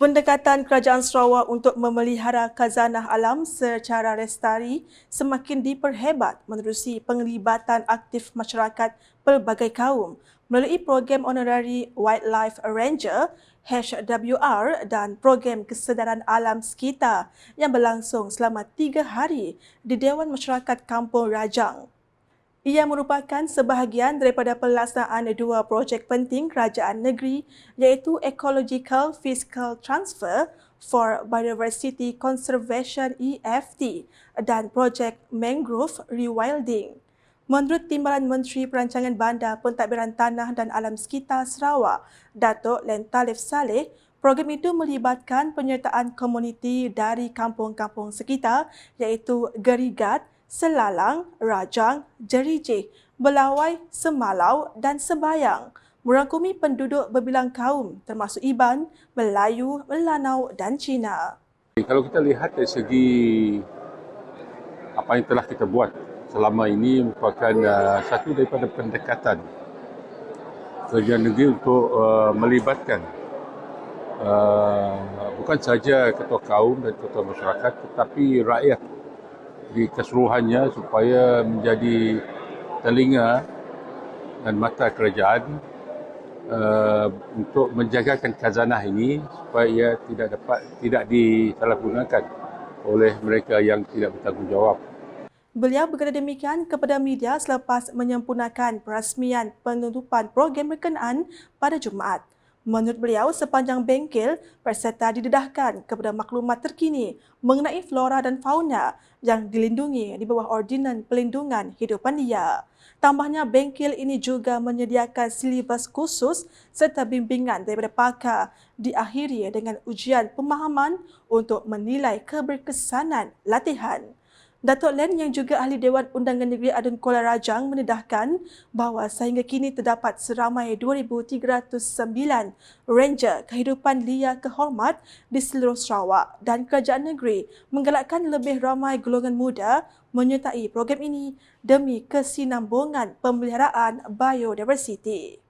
Pendekatan Kerajaan Sarawak untuk memelihara khazanah alam secara lestari semakin diperhebat menerusi penglibatan aktif masyarakat pelbagai kaum melalui program honorari Wildlife Ranger HWR dan program kesedaran alam sekitar yang berlangsung selama tiga hari di Dewan Masyarakat Kampung Rajang. Ia merupakan sebahagian daripada pelaksanaan dua projek penting kerajaan negeri iaitu Ecological Fiscal Transfer for Biodiversity Conservation EFT dan projek Mangrove Rewilding. Menurut Timbalan Menteri Perancangan Bandar Pentadbiran Tanah dan Alam Sekitar Sarawak, Datuk Len Talif Saleh, program itu melibatkan penyertaan komuniti dari kampung-kampung sekitar iaitu Gerigat, Selalang, Rajang, Jerijih, Belawai, Semalau dan Sebayang merangkumi penduduk berbilang kaum termasuk Iban, Melayu, Melanau dan Cina. Kalau kita lihat dari segi apa yang telah kita buat selama ini merupakan uh, satu daripada pendekatan kerajaan negeri untuk uh, melibatkan uh, bukan saja ketua kaum dan ketua masyarakat tetapi rakyat di keseluruhannya supaya menjadi telinga dan mata kerajaan uh, untuk menjagakan khazanah ini supaya ia tidak dapat tidak disalahgunakan oleh mereka yang tidak bertanggungjawab. Beliau berkata demikian kepada media selepas menyempurnakan perasmian penutupan program berkenaan pada Jumaat. Menurut beliau, sepanjang bengkel, peserta didedahkan kepada maklumat terkini mengenai flora dan fauna yang dilindungi di bawah Ordinan Pelindungan Hidupan Liar. Tambahnya, bengkel ini juga menyediakan silibus khusus serta bimbingan daripada pakar diakhiri dengan ujian pemahaman untuk menilai keberkesanan latihan. Datuk Len yang juga ahli Dewan Undangan Negeri Adun Kuala Rajang menedahkan bahawa sehingga kini terdapat seramai 2,309 ranger kehidupan liar kehormat di seluruh Sarawak dan kerajaan negeri menggalakkan lebih ramai golongan muda menyertai program ini demi kesinambungan pemeliharaan biodiversiti.